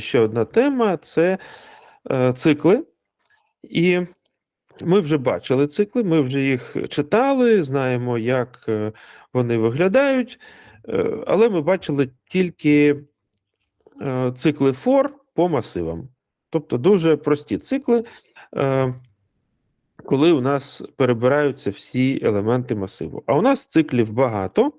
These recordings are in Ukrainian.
ще одна тема це е, цикли. І ми вже бачили цикли, ми вже їх читали, знаємо, як е, вони виглядають, е, але ми бачили тільки е, цикли for по масивам. Тобто дуже прості цикли, е, коли у нас перебираються всі елементи масиву. А у нас циклів багато.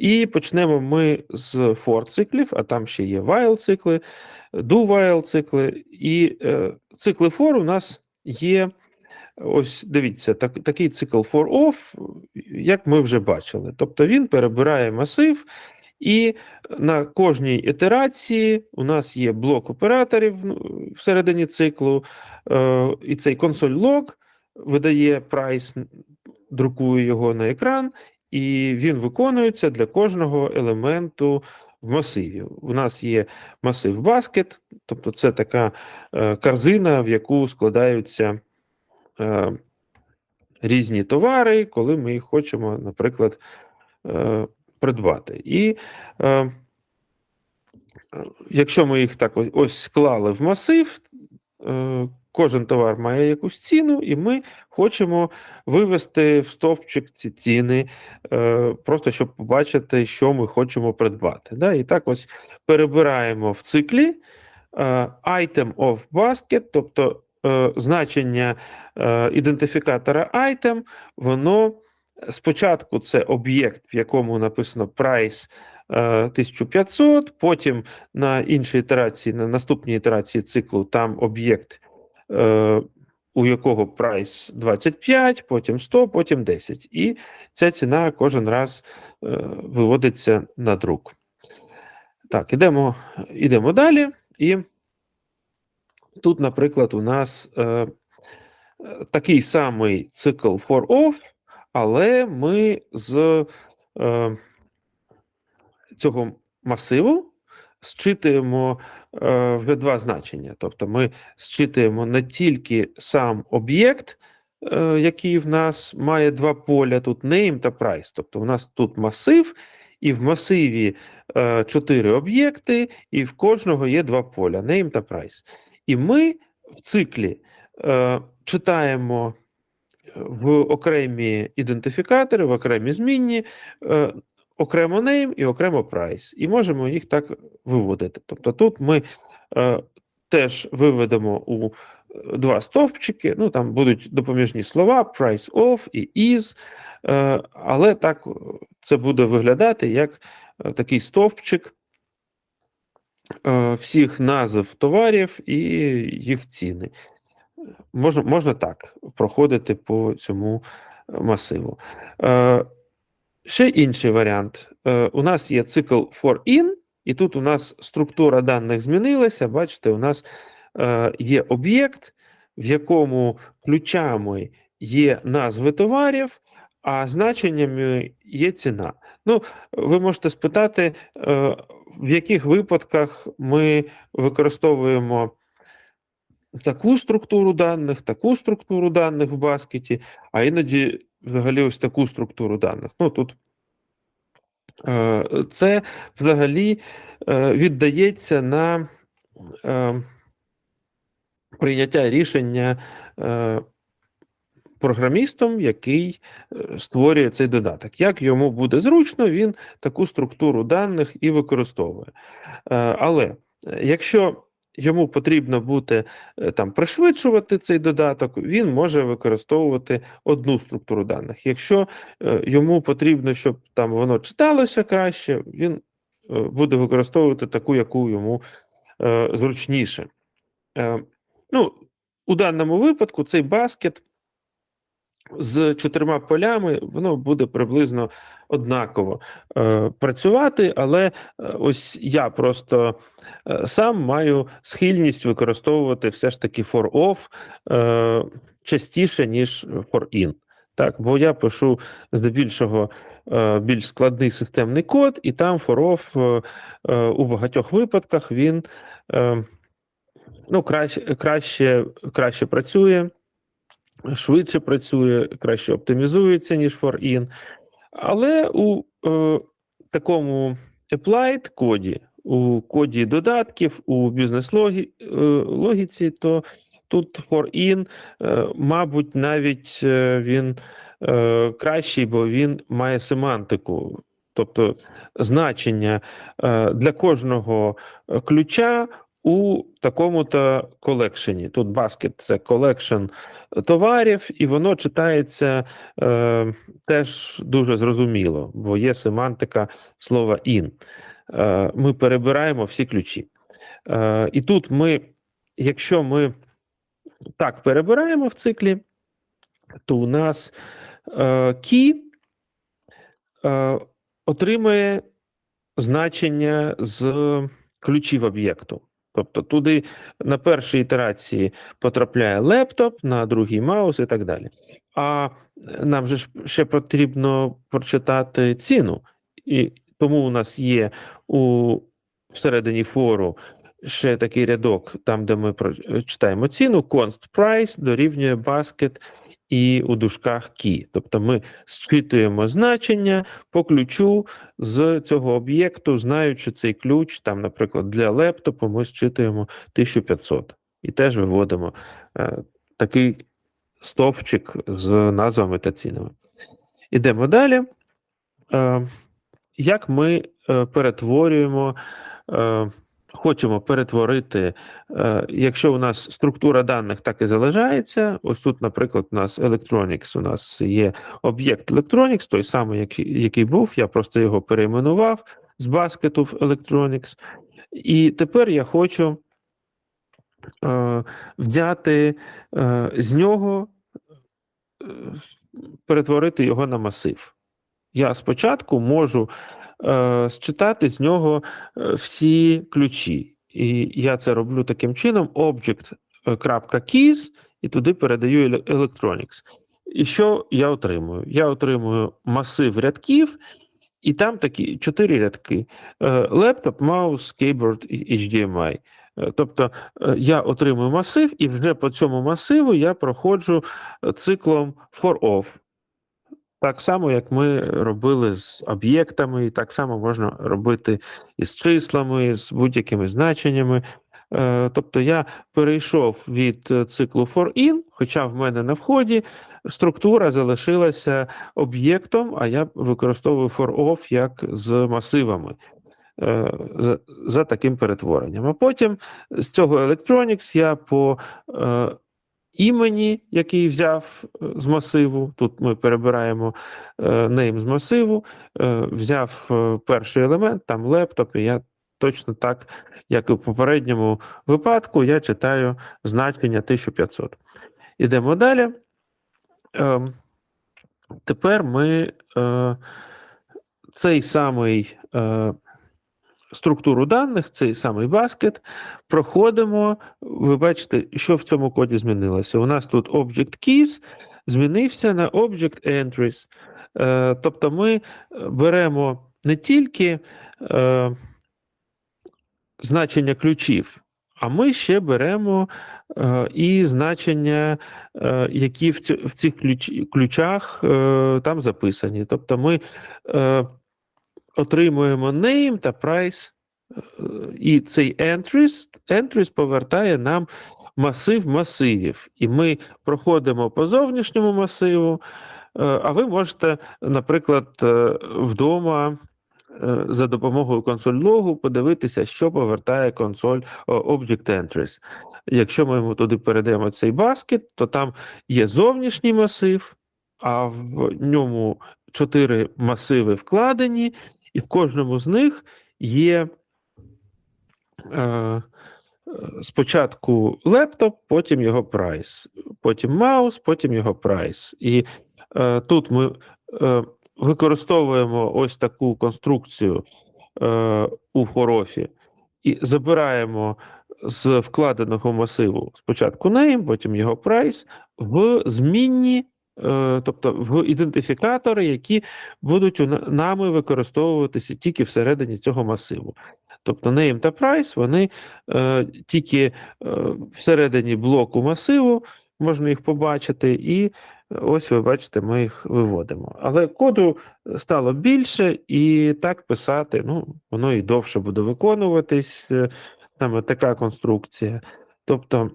І почнемо ми з for циклів, а там ще є while цикли, do while цикли. І е, цикли for у нас є. Ось дивіться, так, такий цикл for off, як ми вже бачили. Тобто він перебирає масив, і на кожній ітерації у нас є блок операторів ну, всередині циклу, е, і цей консоль лог видає прайс, друкує його на екран, і він виконується для кожного елементу в масиві. У нас є масив баскет, тобто це така е, корзина, в яку складаються е, різні товари, коли ми їх хочемо, наприклад, е, придбати. І якщо ми їх так ось, склали в масив, кожен товар має якусь ціну, і ми хочемо вивести в стовпчик ці ціни, е, просто щоб побачити, що ми хочемо придбати. Да? І так ось перебираємо в циклі е, item of basket, тобто е, значення ідентифікатора item, воно спочатку це об'єкт, в якому написано price е, 1500, потім на іншій ітерації, на наступній ітерації циклу, там об'єкт, у якого прайс 25, потім 100, потім 10. І ця ціна кожен раз е, виводиться на друк. Так, ідемо, ідемо далі. І тут, наприклад, у нас е, е, такий самий цикл for off, але ми з е, цього масиву зчитуємо е, вже два значення. Тобто ми зчитуємо не тільки сам об'єкт, е, який в нас має два поля, тут name та price. Тобто у нас тут масив, і в масиві е, чотири об'єкти, і в кожного є два поля name та price. І ми в циклі е, читаємо в окремі ідентифікатори, в окремі змінні, е, окремо name і окремо price, і можемо їх так виводити. Тобто тут ми е, теж виведемо у е, два стовпчики, ну там будуть допоміжні слова, price of і is, е, але так е, це буде виглядати як е, такий стовпчик е, всіх назв товарів і їх ціни. Можна, можна так проходити по цьому масиву. Е, Ще інший варіант. Е, У нас є цикл for in, і тут у нас структура даних змінилася. Бачите, у нас е, є об'єкт, в якому ключами є назви товарів, а значеннями є ціна. Ну, ви можете спитати, е, в яких випадках ми використовуємо таку структуру даних, таку структуру даних в баскеті, а іноді взагалі ось таку структуру даних. Ну тут е, це взагалі е, віддається на е, прийняття рішення програмістом, який створює цей додаток. Як йому буде зручно, він таку структуру даних і використовує. Але якщо йому потрібно буде е, там пришвидшувати цей додаток, він може використовувати одну структуру даних. Якщо е, йому потрібно, щоб там воно читалося краще, він е, буде використовувати таку, яку йому зручніше. Ну, у даному випадку цей баскет з чотирма полями воно буде приблизно однаково е, працювати, але е, ось я просто е, сам маю схильність використовувати все ж таки for off е, частіше, ніж for in. Так, бо я пишу здебільшого е, більш складний системний код, і там for off е, е, у багатьох випадках він е, ну, краще, краще, краще працює швидше працює, краще оптимізується, ніж for in. Але у е, такому applied коді у коді додатків, у бізнес-логіці, то тут for in, е, мабуть, навіть е, він е, кращий, бо він має семантику, тобто значення е, для кожного е, ключа у такому-то колекшені. Тут basket – це колекшн товарів, і воно читається е, теж дуже зрозуміло, бо є семантика слова in. Е, ми перебираємо всі ключі. Е, і тут ми, якщо ми так перебираємо в циклі, то у нас е, key е, отримує значення з ключів об'єкту. Тобто туди на першій ітерації потрапляє лептоп, на другий маус і так далі. А нам же ще потрібно прочитати ціну. І тому у нас є у всередині фору ще такий рядок, там, де ми про- читаємо ціну, const price дорівнює basket і у дужках key. Тобто ми зчитуємо значення по ключу з цього об'єкту, знаючи цей ключ, там, наприклад, для лептопу ми зчитуємо 1500 і теж виводимо е, такий стовпчик з назвами та цінами. Ідемо далі. Е, як ми е, перетворюємо, е, хочемо перетворити, е, якщо у нас структура даних так і залишається, ось тут, наприклад, у нас Electronics, у нас є об'єкт Electronics, той самий, який, був, я просто його перейменував з баскету в Electronics. І тепер я хочу е, взяти е, з нього, перетворити його на масив. Я спочатку можу считати з нього е, всі ключі. І я це роблю таким чином: object.keys, і туди передаю electronics. І що я отримую? Я отримую масив рядків, і там такі чотири рядки: Е, лептоп, маус, кейборд і HDMI. Е, Тобто е, я отримую масив, і вже по цьому масиву я проходжу е, циклом for off. Так само, як ми робили з об'єктами, і так само можна робити із числами, з будь-якими значеннями. Е, Тобто я перейшов від е, циклу for in, хоча в мене на вході структура залишилася об'єктом, а я використовую for off як з масивами е, за, таким перетворенням. А потім з цього Electronics я по імені, який взяв е, з масиву, тут ми перебираємо name з масиву, е, взяв е, перший елемент, там лептоп, і я точно так, як і в попередньому випадку, я читаю значення 1500. Ідемо далі. Ем, Тепер ми цей самий структуру даних, цей самий баскет, проходимо. Ви бачите, що в цьому коді змінилося. У нас тут object keys змінився на object entries. Е, тобто ми е, беремо не тільки е, значення ключів, а ми ще беремо і значення, які в, цих ключах там записані. Тобто ми отримуємо name та price, е, і цей entries, entries повертає нам масив масивів. І ми проходимо по зовнішньому масиву, е, а ви можете, наприклад, е, вдома за допомогою консоль логу подивитися, що повертає консоль Object Entries. Якщо ми йому туди передаємо цей баскет, то там є зовнішній масив, а в ньому чотири масиви вкладені, і в кожному з них є е, спочатку лептоп, потім його прайс, потім маус, потім його прайс. І е, тут ми е, використовуємо ось таку конструкцію е, у хорофі і забираємо з вкладеного масиву спочатку name, потім його прайс в змінні, тобто в ідентифікатори, які будуть нами використовуватися тільки всередині цього масиву. Тобто name та price, вони е, тільки е, всередині блоку масиву, можна їх побачити, і Ось ви бачите, ми їх виводимо. Але коду стало більше, і так писати, ну, воно і довше буде виконуватись, е, саме така конструкція. Тобто,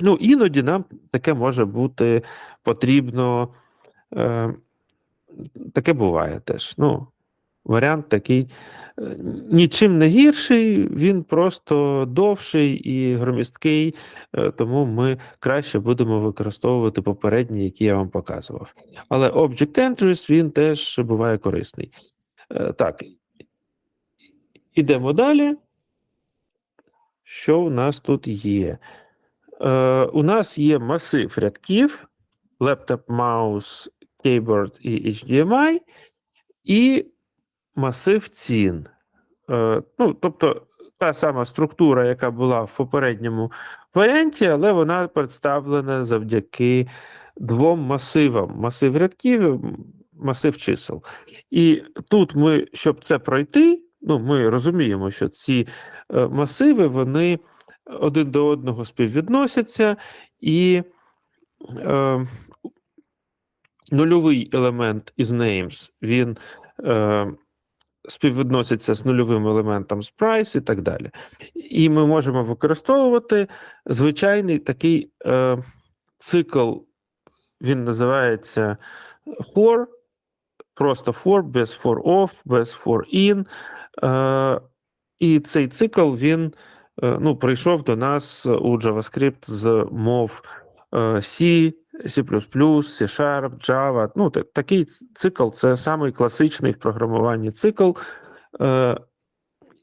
ну, іноді нам таке може бути потрібно. Е, таке буває теж. Ну, варіант такий е, нічим не гірший, він просто довший і громісткий, е, тому ми краще будемо використовувати попередні, які я вам показував. Але Object Entries він теж буває корисний. Е, Так, ідемо далі. Що у нас тут є? Е, У нас є масив рядків, laptop, mouse, keyboard і HDMI, і масив цін. Е, ну, тобто та сама структура, яка була в попередньому варіанті, але вона представлена завдяки двом масивам: масив рядків, масив чисел. І тут ми, щоб це пройти, ну, ми розуміємо, що ці е, масиви вони один до одного співвідносяться, і е, нульовий елемент із names, він е, співвідноситься з нульовим елементом з price і так далі. І ми можемо використовувати звичайний такий е, цикл, він називається for, просто for, без for off, без for in. Е, і цей цикл він ну, прийшов до нас у JavaScript з мов е, C, C++, C-Sharp, Java. Ну, такий цикл це самий класичний в програмуванні цикл, е,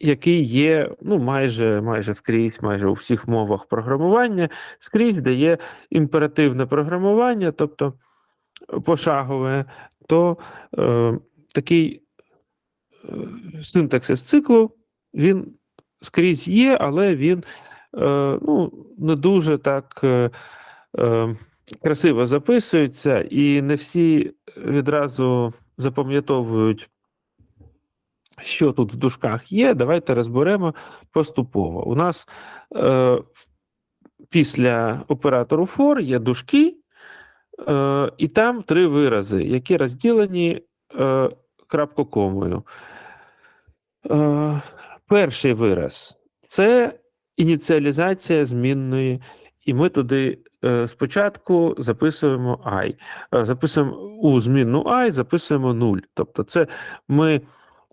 який є ну, майже, майже скрізь, майже у всіх мовах програмування, скрізь, де є імперативне програмування, тобто пошагове, то е, такий е, синтаксис циклу він скрізь є, але він е, ну, не дуже так е, е, красиво записується, і не всі відразу запам'ятовують, що тут в дужках є. Давайте розберемо поступово. У нас е, після оператору for є дужки, е, і там три вирази, які розділені е, крапкокомою. Е, перший вираз це ініціалізація змінної, і ми туди е, спочатку записуємо i. Е, записуємо у змінну i, записуємо 0. Тобто, це ми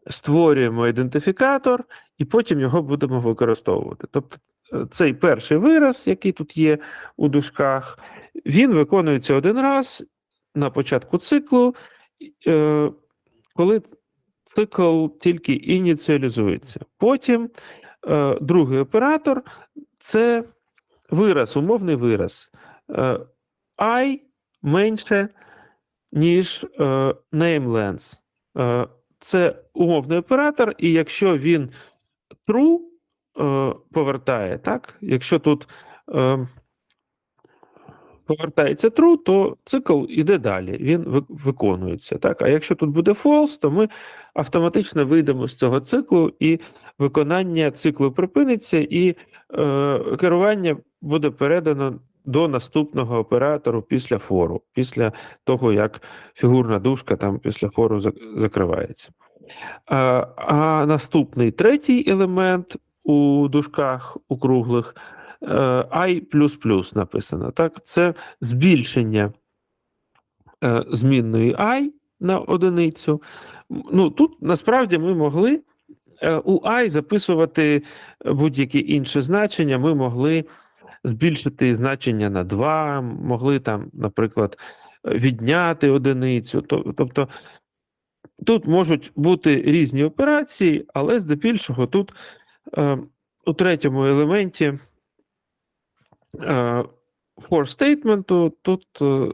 створюємо ідентифікатор і потім його будемо використовувати. Тобто, е, цей перший вираз, який тут є у дужках, він виконується один раз на початку циклу, коли цикл тільки ініціалізується. Потім е, другий оператор це вираз, умовний вираз. Е, I менше, ніж е, namelength. Е, це умовний оператор, і якщо він true е, повертає, так? Якщо тут е, повертається true, то цикл іде далі, він виконується. Так? А якщо тут буде false, то ми автоматично вийдемо з цього циклу, і виконання циклу припиниться, і е, керування буде передано до наступного оператору після фору, після того, як фігурна дужка там після фору зак- закривається. А, а наступний третій елемент у дужках округлих е, i написано. Так? Це збільшення е, змінної і на одиницю. Ну, тут насправді ми могли е, у і записувати будь-які інші значення. Ми могли збільшити значення на 2, могли там, наприклад, відняти одиницю. Тобто тут можуть бути різні операції, але здебільшого тут е, у третьому елементі е, for стейтменту тут е,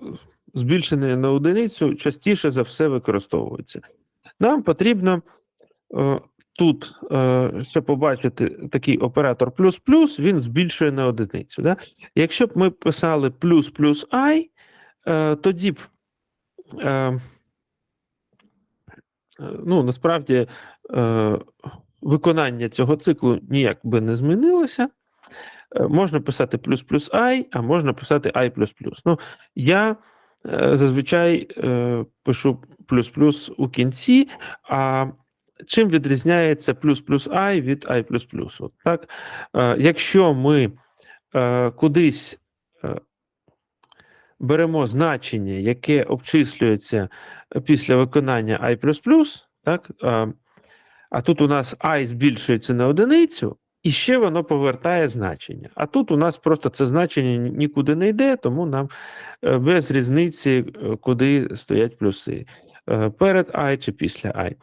збільшення на одиницю частіше за все використовується. Нам потрібно е, тут, е, щоб побачити такий оператор плюс-плюс, він збільшує на одиницю. Да? Якщо б ми писали плюс плюс i, е, тоді б. Е, е, ну, насправді е, виконання цього циклу ніяк би не змінилося. Е, можна писати плюс плюс i, а можна писати і плюс плюс. Ну, я е, зазвичай е, пишу плюс-плюс у кінці. А чим відрізняється плюс плюс і від і плюс плюс? Так? Якщо ми кудись беремо значення, яке обчислюється після виконання i++, так, а тут у нас і збільшується на одиницю, і ще воно повертає значення. А тут у нас просто це значення нікуди не йде, тому нам е, без різниці, е, куди стоять плюси е, перед і чи після i.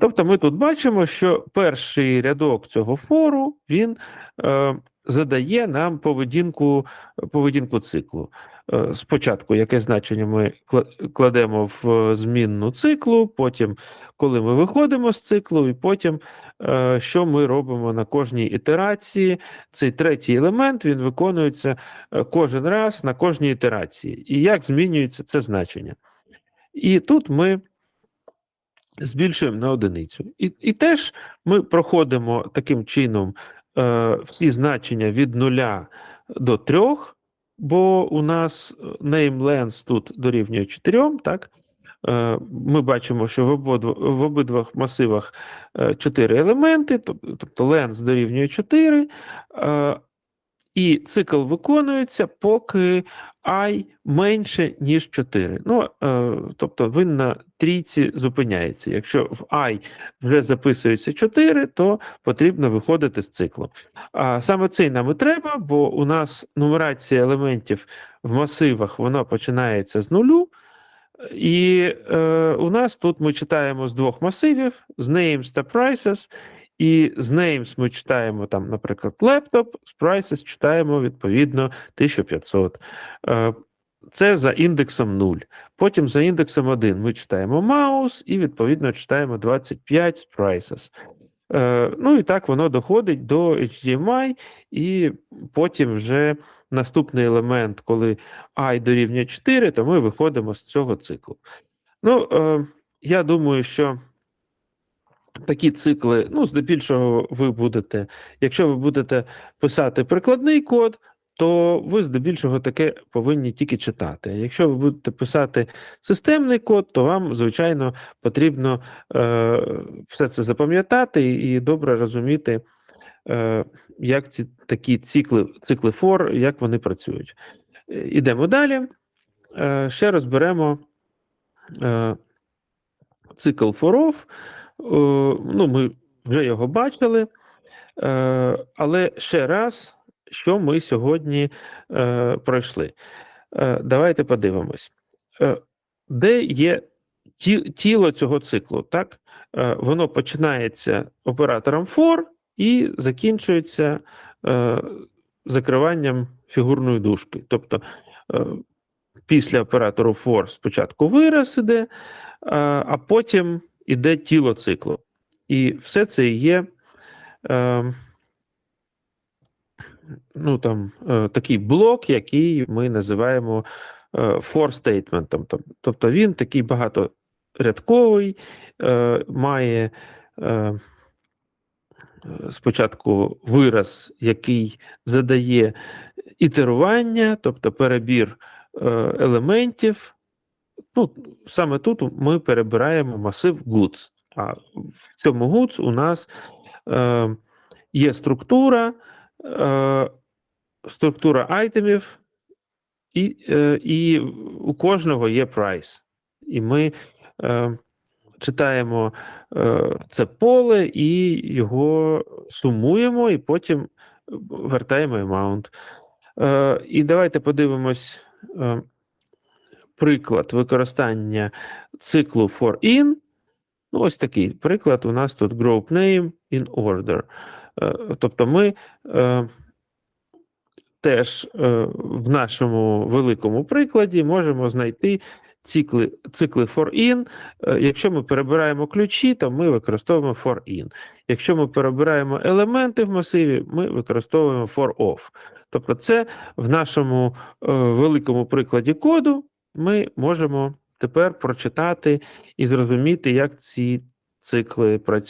Тобто ми тут бачимо, що перший рядок цього фору він задає нам поведінку, поведінку циклу. Е, Спочатку яке значення ми кладемо в змінну циклу, потім, коли ми виходимо з циклу, і потім, е, що ми робимо на кожній ітерації. Цей третій елемент він виконується е, кожен раз на кожній ітерації. І як змінюється це значення. І тут ми збільшуємо на одиницю. І, і теж ми проходимо таким чином е, всі значення від нуля до трьох, бо у нас nameLens тут дорівнює 4, так? Е, Ми бачимо, що в, обидва, в обидвах масивах 4 елементи, тобто length дорівнює 4, е, і цикл виконується, поки і менше, ніж 4. Ну, е, тобто він на трійці зупиняється. Якщо в і вже записується 4, то потрібно виходити з циклу. А саме цей нам і треба, бо у нас нумерація елементів в масивах вона починається з нулю. І е, у нас тут ми читаємо з двох масивів: з names та prices. І з names ми читаємо там, наприклад, laptop, з prices читаємо відповідно 1500. Е, Це за індексом 0. Потім за індексом 1 ми читаємо mouse і відповідно читаємо 25 з prices. Е, Ну і так воно доходить до HDMI, і потім вже наступний елемент, коли і дорівнює 4, то ми виходимо з цього циклу. Ну, е, я думаю, що такі цикли, ну, здебільшого, ви будете, якщо ви будете писати прикладний код, то ви здебільшого таке повинні тільки читати. Якщо ви будете писати системний код, то вам, звичайно, потрібно е, все це запам'ятати і добре розуміти, е, як ці такі цикли, цикли for, як вони працюють. Ідемо далі. Е, ще розберемо е, цикл. Е, ну, ми вже його бачили. Е, але ще раз, що ми сьогодні е, пройшли. Е, давайте подивимось, де є тіло цього циклу. Так? Воно починається оператором for і закінчується закриванням фігурної дужки. Тобто після оператору for спочатку вираз іде, а потім іде тіло циклу. І все це є е, ну, там, е, такий блок, який ми називаємо е, for statement. Тобто він такий багаторядковий, е, має е, спочатку вираз, який задає ітерування, тобто перебір е, елементів. Ну, саме тут ми перебираємо масив goods. А в цьому goods у нас е, є структура, е, структура айтемів, і, е, і у кожного є price. І ми е, читаємо е, це поле і його сумуємо, і потім вертаємо amount. Е, і давайте подивимось. Е, приклад використання циклу for in. Ну, ось такий приклад. У нас тут group name in order. Е, Тобто ми е, теж е, в нашому великому прикладі можемо знайти цикли, цикли for in. Якщо ми перебираємо ключі, то ми використовуємо for in. Якщо ми перебираємо елементи в масиві, ми використовуємо for off. Тобто, це в нашому великому прикладі коду ми можемо тепер прочитати і зрозуміти, як ці цикли працюють.